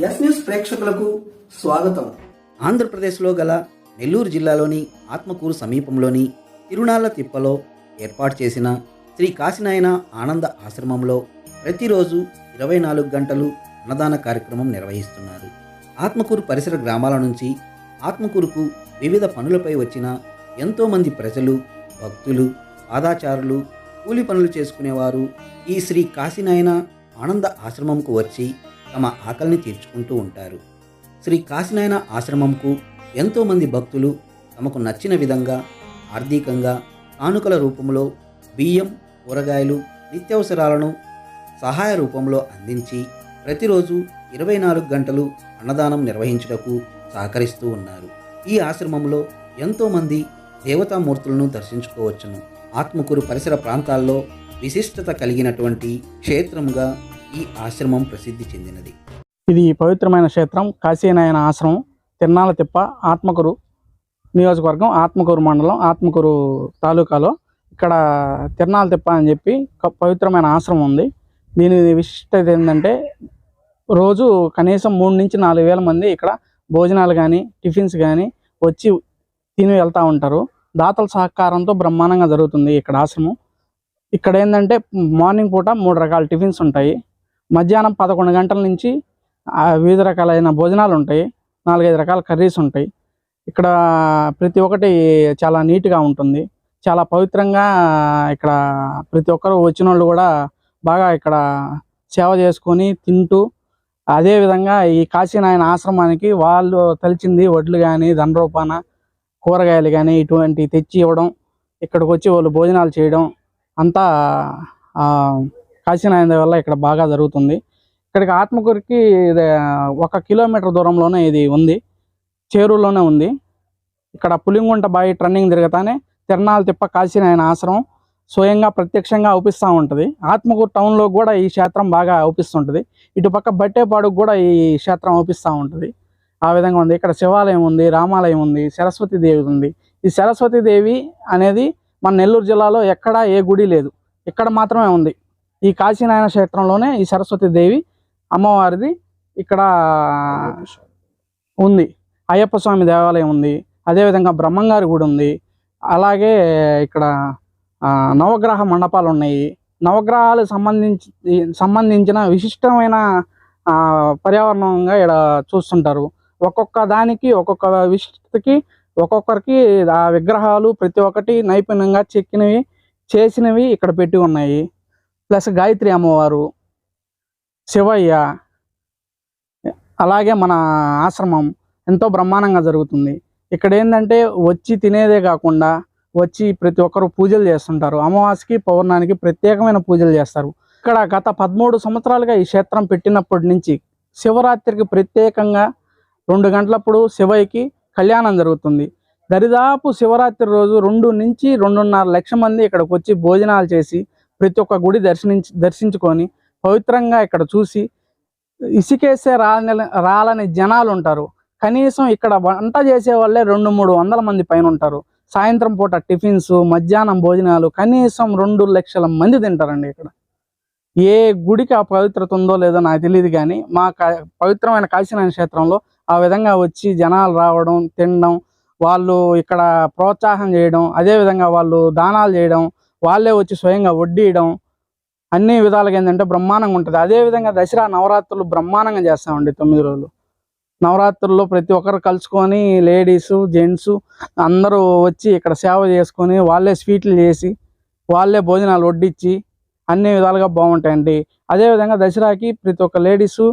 Yes news ప్రేక్షకులకు స్వాగతం. ఆంధ్రప్రదేశ్లో గల నెల్లూరు జిల్లాలోని ఆత్మకూరు సమీపంలోని తిరునాళ్ళ తిప్పలో ఏర్పాటు చేసిన శ్రీ కాశీనాయన ఆనంద ఆశ్రమంలో ప్రతిరోజు ఇరవై నాలుగు గంటలు అన్నదాన కార్యక్రమం నిర్వహిస్తున్నారు. ఆత్మకూరు పరిసర గ్రామాల నుంచి ఆత్మకూరుకు వివిధ పనులపై వచ్చిన ఎంతోమంది ప్రజలు భక్తులు పాదాచారులు కూలి పనులు చేసుకునేవారు ఈ శ్రీ కాశీనాయన ఆనంద ఆశ్రమంకు వచ్చి తమ ఆకలిని తీర్చుకుంటూ ఉంటారు. శ్రీ కాశీనాయన ఆశ్రమంకు ఎంతోమంది భక్తులు తమకు నచ్చిన విధంగా ఆర్థికంగా కానుకల రూపంలో బియ్యం కూరగాయలు నిత్యావసరాలను సహాయ రూపంలో అందించి ప్రతిరోజు ఇరవై నాలుగు గంటలు అన్నదానం నిర్వహించుటకు సహకరిస్తూ ఉన్నారు. ఈ ఆశ్రమంలో ఎంతోమంది దేవతామూర్తులను దర్శించుకోవచ్చును. ఆత్మకూరు పరిసర ప్రాంతాల్లో విశిష్టత కలిగినటువంటి క్షేత్రంగా ఈ ఆశ్రమం ప్రసిద్ధి చెందినది. ఇది పవిత్రమైన క్షేత్రం కాశీనాయన ఆశ్రమం తిన్నాల తిప్ప ఆత్మకూరు నియోజకవర్గం ఆత్మకూరు మండలం ఆత్మకూరు తాలూకాలో. ఇక్కడ తిరణాల తిప్ప అని చెప్పి పవిత్రమైన ఆశ్రమం ఉంది. దీని విశిష్టత ఏంటంటే రోజు కనీసం మూడు నుంచి నాలుగు వేల మంది ఇక్కడ భోజనాలు కానీ టిఫిన్స్ కానీ వచ్చి తిని వెళ్తూ ఉంటారు. దాతల సహకారంతో బ్రహ్మాండంగా జరుగుతుంది ఇక్కడ ఆశ్రమం. ఇక్కడ ఏంటంటే మార్నింగ్ పూట మూడు రకాల టిఫిన్స్ ఉంటాయి. మధ్యాహ్నం పదకొండు గంటల నుంచి వివిధ రకాలైన భోజనాలు ఉంటాయి. నాలుగైదు రకాల కర్రీస్ ఉంటాయి. ఇక్కడ ప్రతి ఒక్కటి చాలా నీట్గా ఉంటుంది. చాలా పవిత్రంగా ఇక్కడ ప్రతి ఒక్కరు వచ్చిన వాళ్ళు కూడా బాగా ఇక్కడ సేవ చేసుకొని తింటూ అదే విధంగా ఈ కాశీనాయన ఆశ్రమానికి వాళ్ళు తలిచింది వడ్లు కానీ దండరూపాన కూరగాయలు కానీ ఇటువంటి తెచ్చి ఇవ్వడం ఇక్కడికి వచ్చి వాళ్ళు భోజనాలు చేయడం అంతా కాశీనాయన వల్ల ఇక్కడ బాగా జరుగుతుంది. ఇక్కడికి ఆత్మకూరికి ఇది ఒక కిలోమీటర్ దూరంలోనే ఇది ఉంది. చేరులోనే ఉంది. ఇక్కడ పులింగుంట బాయి ట్రన్నింగ్ తిరగతానే తిరణాలు తిప్ప కాశీనాయన ఆశ్రమం స్వయంగా ప్రత్యక్షంగా అవుపిస్తూ ఉంటుంది. ఆత్మకూరు టౌన్లో కూడా ఈ క్షేత్రం బాగా అవుపిస్తుంటుంది. ఇటుపక్క బట్టేపాడుకు కూడా ఈ క్షేత్రం అవుపిస్తూ ఉంటుంది. ఆ విధంగా ఉంది. ఇక్కడ శివాలయం ఉంది రామాలయం ఉంది సరస్వతి దేవి ఉంది. ఈ సరస్వతి దేవి అనేది మన నెల్లూరు జిల్లాలో ఎక్కడా ఏ గుడి లేదు. ఇక్కడ మాత్రమే ఉంది. ఈ కాశీనారాయణ క్షేత్రంలోనే ఈ సరస్వతి దేవి అమ్మవారిది ఇక్కడ ఉంది. అయ్యప్ప స్వామి దేవాలయం ఉంది. అదేవిధంగా బ్రహ్మంగారి గుడి ఉంది. అలాగే ఇక్కడ నవగ్రహ మండపాలు ఉన్నాయి. నవగ్రహాలకు సంబంధించి సంబంధించిన విశిష్టమైన పర్యావరణంగా ఇక్కడ చూస్తుంటారు. ఒక్కొక్క దానికి ఒక్కొక్క విశిష్టతకి ఒక్కొక్కరికి ఆ విగ్రహాలు ప్రతి ఒక్కటి నైపుణ్యంగా చెక్కినవి చేసినవి ఇక్కడ పెట్టి ఉన్నాయి. ప్లస్ గాయత్రి అమ్మవారు శివయ్య అలాగే మన ఆశ్రమం ఎంతో బ్రహ్మాండంగా జరుగుతుంది. ఇక్కడ ఏంటంటే వచ్చి తినేదే కాకుండా వచ్చి ప్రతి ఒక్కరు పూజలు చేస్తుంటారు. అమావాస్యకి పౌర్ణానికి ప్రత్యేకమైన పూజలు చేస్తారు. ఇక్కడ గత పదమూడు సంవత్సరాలుగా ఈ క్షేత్రం పెట్టినప్పటి నుంచి శివరాత్రికి ప్రత్యేకంగా రెండు గంటలప్పుడు శివయ్యకి కళ్యాణం జరుగుతుంది. దరిదాపు శివరాత్రి రోజు రెండు నుంచి రెండున్నర లక్ష మంది ఇక్కడికి వచ్చి భోజనాలు చేసి ప్రతి ఒక్క గుడి దర్శనించి దర్శించుకొని పవిత్రంగా ఇక్కడ చూసి ఇసుకేసే రాలని రాలని జనాలు ఉంటారు. కనీసం ఇక్కడ వంట చేసే వాళ్ళే రెండు మూడు వందల మంది పైన ఉంటారు. సాయంత్రం పూట టిఫిన్స్ మధ్యాహ్నం భోజనాలు కనీసం రెండు లక్షల మంది తింటారండి ఇక్కడ. ఏ గుడికి ఆ పవిత్రత ఉందో లేదో నాకు తెలియదు కానీ మా పవిత్రమైన కాశీనారాయణ క్షేత్రంలో ఆ విధంగా వచ్చి జనాలు రావడం తినడం వాళ్ళు ఇక్కడ ప్రోత్సాహం చేయడం అదేవిధంగా వాళ్ళు దానాలు చేయడం వాళ్ళే వచ్చి స్వయంగా వడ్డీయడం అన్ని విధాలుగా ఏంటంటే బ్రహ్మాండంగా ఉంటుంది. అదేవిధంగా దసరా నవరాత్రులు బ్రహ్మాండంగా చేస్తామండి తొమ్మిది రోజులు. నవరాత్రుల్లో ప్రతి ఒక్కరు కలుసుకొని లేడీస్ జెంట్స్ అందరూ వచ్చి ఇక్కడ సేవ చేసుకొని వాళ్ళే స్వీట్లు చేసి వాళ్ళే భోజనాలు వడ్డించి అన్ని విధాలుగా బాగుంటాయండి. అదేవిధంగా దసరాకి ప్రతి ఒక్క లేడీసు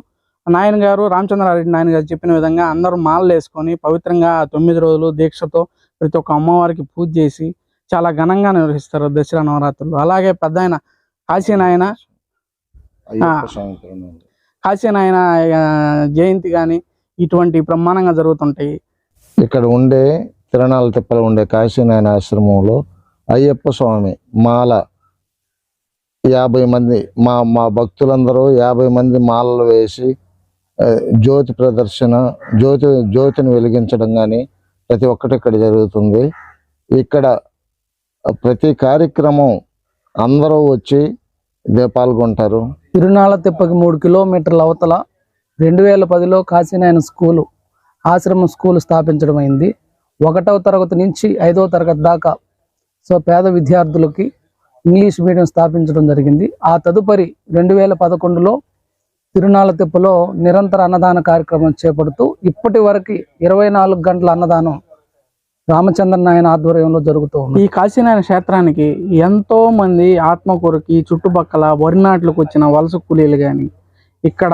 నాయన గారు రామచంద్రారెడ్డి నాయన గారు చెప్పిన విధంగా అందరూ మాలలు వేసుకొని పవిత్రంగా తొమ్మిది రోజులు దీక్షతో ప్రతి ఒక్క అమ్మవారికి పూజ చేసి చాలా ఘనంగా నిర్వహిస్తారు దసరా నవరాత్రులు. అలాగే పెద్ద ఆయన కాశీనాయన. కాశీనాయన జయంతి కానీ ఇటువంటి బ్రహ్మాండంగా జరుగుతుంటాయి. ఇక్కడ ఉండే తిరణాల తిప్పలు ఉండే కాశీనాయన ఆశ్రమంలో అయ్యప్ప స్వామి మాల యాభై మంది మా మా భక్తులందరూ యాభై మంది మాలలు వేసి జ్యోతి ప్రదర్శన జ్యోతి జ్యోతిని వెలిగించడం కానీ ప్రతి ఒక్కటి ఇక్కడ జరుగుతుంది. ఇక్కడ ప్రతి కార్యక్రమం అందరూ వచ్చి ఇదే పాల్గొంటారు. తిరునాళ తిప్పకి మూడు కిలోమీటర్ల అవతల రెండు వేల పదిలో కాశీనాయన స్కూలు ఆశ్రమం స్కూల్ స్థాపించడం అయింది. ఒకటవ తరగతి నుంచి ఐదవ తరగతి దాకా సో పేద విద్యార్థులకి ఇంగ్లీష్ మీడియం స్థాపించడం జరిగింది. ఆ తదుపరి రెండు వేల పదకొండులో తిరునాళ తిప్పలో నిరంతర అన్నదాన కార్యక్రమం చేపడుతూ ఇప్పటి వరకు ఇరవై నాలుగు గంటల అన్నదానం రామచంద్ర నాయన ఆధ్వర్యంలో జరుగుతూ ఉంది ఈ కాశీనాయన క్షేత్రానికి ఎంతో మంది ఆత్మకూరుకి చుట్టుపక్కల వరి నాట్లకు వచ్చిన వలస కూలీలు కానీ ఇక్కడ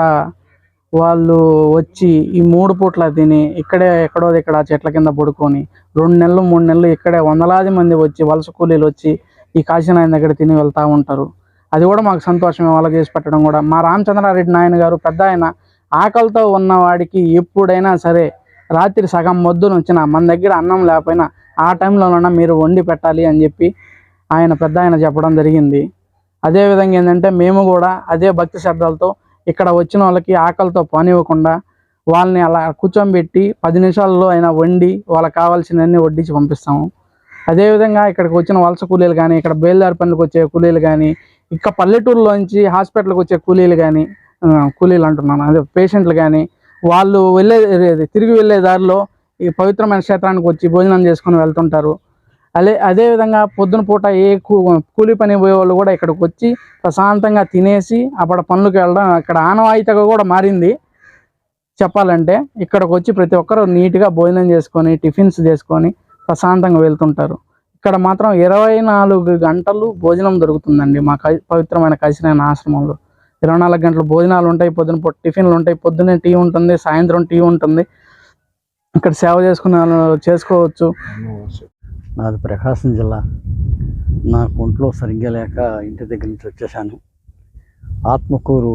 వాళ్ళు వచ్చి ఈ మూడు పూట్ల తిని ఇక్కడే ఎక్కడో ఇక్కడ చెట్ల కింద పడుకొని రెండు నెలలు మూడు నెలలు ఇక్కడే వందలాది మంది వచ్చి వలస కూలీలు వచ్చి ఈ కాశీనాయన దగ్గర తిని వెళ్తూ ఉంటారు. అది కూడా మాకు సంతోషమే వాళ్ళకి చేసి పెట్టడం కూడా. మా రామచంద్రారెడ్డి నాయన గారు పెద్ద ఆయన. ఆకలితో ఉన్నవాడికి ఎప్పుడైనా సరే రాత్రి సగం మొద్దున వచ్చిన మన దగ్గర అన్నం లేకపోయినా ఆ టైంలోనైనా మీరు వండి పెట్టాలి అని చెప్పి ఆయన పెద్ద ఆయన చెప్పడం జరిగింది. అదేవిధంగా ఏంటంటే మేము కూడా అదే భక్తి శ్రద్ధలతో ఇక్కడ వచ్చిన వాళ్ళకి ఆకలితో పోనివ్వకుండా వాళ్ళని అలా కూర్చోబెట్టి పది నిమిషాల్లో అయినా వండి వాళ్ళకి కావాల్సినవన్నీ వడ్డించి పంపిస్తాము. అదేవిధంగా ఇక్కడికి వచ్చిన వలస కూలీలు కానీ ఇక్కడ బయలుదేరి పనులకు వచ్చే కూలీలు కానీ ఇంకా పల్లెటూరులోంచి హాస్పిటల్కి వచ్చే కూలీలు కానీ కూలీలు అంటున్నాను అదే పేషెంట్లు కానీ వాళ్ళు వెళ్ళే తిరిగి వెళ్ళే దారిలో ఈ పవిత్రమైన క్షేత్రానికి వచ్చి భోజనం చేసుకొని వెళ్తుంటారు. అదే అదేవిధంగా పొద్దున పూట ఏ కూ కూలి పని పోయే వాళ్ళు కూడా ఇక్కడికి వచ్చి ప్రశాంతంగా తినేసి అక్కడ పనులకు వెళ్ళడం అక్కడ ఆనవాయితీగా కూడా మారింది. చెప్పాలంటే ఇక్కడికి వచ్చి ప్రతి ఒక్కరు నీట్గా భోజనం చేసుకొని టిఫిన్స్ చేసుకొని ప్రశాంతంగా వెళ్తుంటారు. ఇక్కడ మాత్రం ఇరవై నాలుగు గంటలు భోజనం దొరుకుతుందండి మా పవిత్రమైన కసిరైన ఆశ్రమంలో. ఇరవై నాలుగు గంటలు భోజనాలు ఉంటాయి పొద్దున టిఫిన్లు ఉంటాయి పొద్దున్నే టీ ఉంటుంది సాయంత్రం టీ ఉంటుంది. ఇక్కడ సేవ చేసుకునే వాళ్ళు చేసుకోవచ్చు. నాది ప్రకాశం జిల్లా. నాకు ఒంట్లో సరిగ్గా లేక ఇంటి దగ్గర నుంచి వచ్చేసాను. ఆత్మకూరు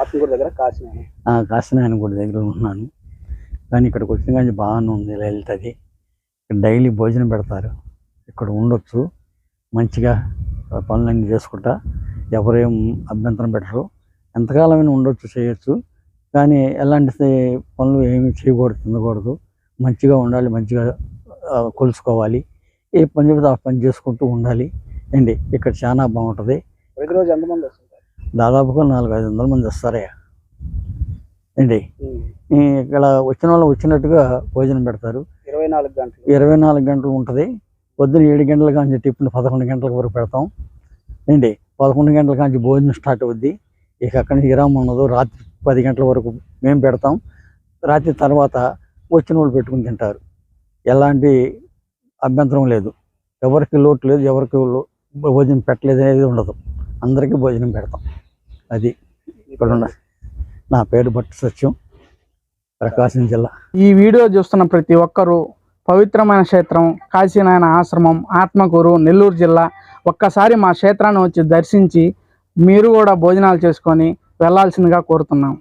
ఆత్మకూరు దగ్గర కాశీనాయన ఆ కాశీనాయన గుడి దగ్గర ఉన్నాను. కానీ ఇక్కడికి వచ్చిన కానీ బాగానే ఉంది లలితది. ఇక్కడ డైలీ భోజనం పెడతారు. ఇక్కడ ఉండొచ్చు. మంచిగా పనులన్నీ చేసుకుంటా ఎవరేం అభ్యంతరం పెట్టరు. ఎంతకాలమైనా ఉండొచ్చు చేయొచ్చు. కానీ ఎలాంటి పనులు ఏమి చేయకూడదు తినకూడదు. మంచిగా ఉండాలి మంచిగా కొలుసుకోవాలి. ఏ పని చెబితే ఆ పని చేసుకుంటూ ఉండాలి. అండి ఇక్కడ చాలా బాగుంటుంది. ప్రతిరోజు ఎంతమంది వస్తుంటారు? దాదాపుగా నాలుగు ఐదు వందల మంది వస్తారయ్యా. అండి ఇక్కడ వచ్చిన వాళ్ళు వచ్చినట్టుగా భోజనం పెడతారు. ఇరవై నాలుగు గంటలు. ఇరవై నాలుగు గంటలు ఉంటుంది. పొద్దున ఏడు గంటల కాంచి టిఫిన్ పదకొండు గంటల వరకు పెడతాం. ఏంటి? పదకొండు గంటల కాంచి భోజనం స్టార్ట్ అవుద్ది. ఇక అక్కడి నుంచి విరామం ఉండదు. రాత్రి పది గంటల వరకు మేము పెడతాం. రాత్రి తర్వాత వచ్చిన వాళ్ళు పెట్టుకుని తింటారు. ఎలాంటి అభ్యంతరం లేదు. ఎవరికి లోటు లేదు ఎవరికి భోజనం పెట్టలేదు అనేది ఉండదు. అందరికీ భోజనం పెడతాం. అది ఇక్కడ ఉన్న నా పేరు భట్ సత్యం. ప్రకాశం జిల్లా. ఈ వీడియో చూస్తున్న ప్రతి ఒక్కరూ పవిత్రమైన క్షేత్రం కాశీనాయన ఆశ్రమం ఆత్మకూరు నెల్లూరు జిల్లా. ఒక్కసారి మా క్షేత్రాన్ని వచ్చి దర్శించి మీరు కూడా భోజనాలు చేసుకొని వెళ్ళాల్సిందిగా కోరుతున్నాం.